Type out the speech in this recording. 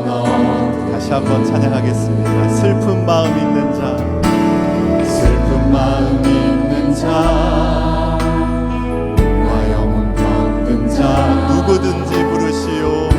너 다시 한번 찬양하겠습니다. 슬픈 마음 있는 자, 슬픈 마음 있는 자, 나 영혼 걷는 자, 누구든지 부르시오.